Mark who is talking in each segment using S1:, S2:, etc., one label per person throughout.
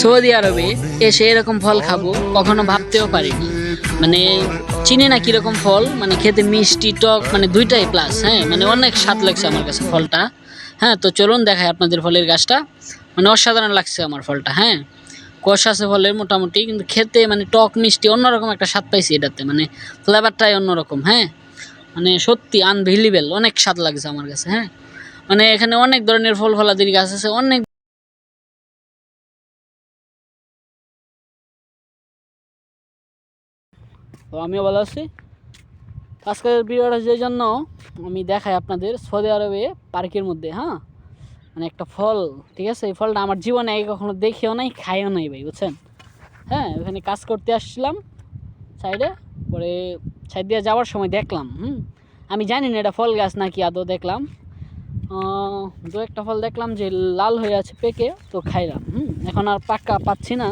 S1: Saudi আরবে এসে এরকম ফল খাব, কখনো ভাবতেও পারিনি। মানে চিনি না কীরকম ফল মানে খেতে মিষ্টি, টক মানে দুইটাই প্লাস হ্যাঁ? মানে অনেক স্বাদ লাগছে আমার কাছে ফলটা। হ্যাঁ তো চলুন দেখাই আপনাদের ফলের গাছটা। মানে অসাধারণ লাগছে আমার ফলটা হ্যাঁ? কষ আছে ফলের মোটামুটি, কিন্তু খেতে মানে টক, মিষ্টি অন্যরকম একটা স্বাদ পাইছি এটাতে। মানে ফ্লেভারটাই অন্যরকম হ্যাঁ? মানে সত্যি আনভিলিবেল অনেক স্বাদ লাগছে আমার কাছে হ্যাঁ? মানে এখানে অনেক ধরনের ফল ফলাদির গাছ আছে, অনেক তো আমিও ভালো আছি। আজকের ভিডিওটা যে জন্য আমি দেখাই আপনাদের সৌদি আরবে পার্কের মধ্যে হ্যাঁ? মানে একটা ফল, ঠিক আছে? এই ফলটা আমার জীবনে আগে কখনো দেখিও নাই, খাইও নাই ভাই, বুঝছেন? হ্যাঁ ওখানে কাজ করতে আসছিলাম সাইডে, পরে সাইড দিয়ে যাওয়ার সময় দেখলাম, হুম? আমি জানি না এটা ফল গাছ নাকি, আদৌ দেখলাম। দু একটা ফল দেখলাম যে লাল হয়ে আছে পেকে, তো খাইলাম, হুম? এখন আর পাক্কা পাচ্ছি না।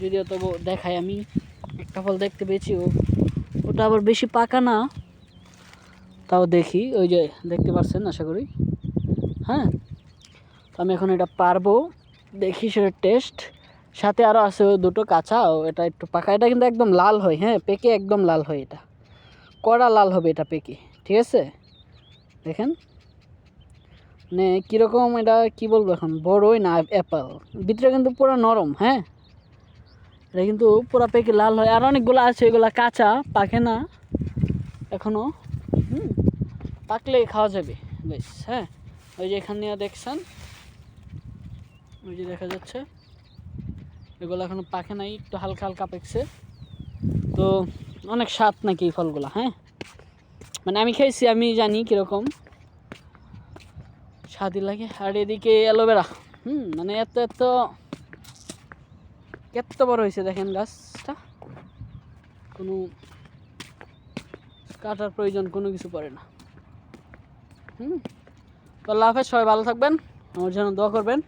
S1: যদিও তবু দেখাই আমি। ফল দেখতে পেয়েছি ও। ওটা আবার বেশি পাকা না। তাও দেখি, ওই যে দেখতে পাচ্ছেন, আশা করি। হ্যাঁ? তো আমি এখন এটা পারব। দেখি সেটা টেস্ট। সাথে আরও আছে দুটো কাঁচা, ও এটা একটু পাকা। এটা কিন্তু একদম লাল হয় হ্যাঁ? পেকে একদম লাল হয় এটা। কড়া লাল হবে এটা পেকে, ঠিক আছে? দেখেন। মানে কীরকম এটা, কি বলব এখন? বড়ই না অ্যাপেল। ভিতরে কিন্তু পুরো নরম হ্যাঁ? এটা কিন্তু পুরো পেকে লাল হয়। আর অনেকগুলো আছে, এগুলো কাঁচা, পাকে না। এখনও পাকলে খাওয়া যাবে। বেশ হ্যাঁ। ওই যে এখান দেখছেন? ওই যে দেখা যাচ্ছে। এগুলো এখনও পাকে নাই, একটু হালকা হালকা পেকছে। তো অনেক স্বাদ নাকি এই ফলগুলো হ্যাঁ? মানে আমি খেয়েছি, আমি জানি কীরকম। স্বাদই লাগে। আর এদিকে অ্যালোভেরা, হুম মানে এত এত এত বড় হয়েছে দেখেন গাছটা। কোনো কাটার প্রয়োজন কোনো কিছু পড়ে না। হুম? তো আল্লাহ হাফেজ, সবাই ভালো থাকবেন। আমার জন্য দোয়া করবেন।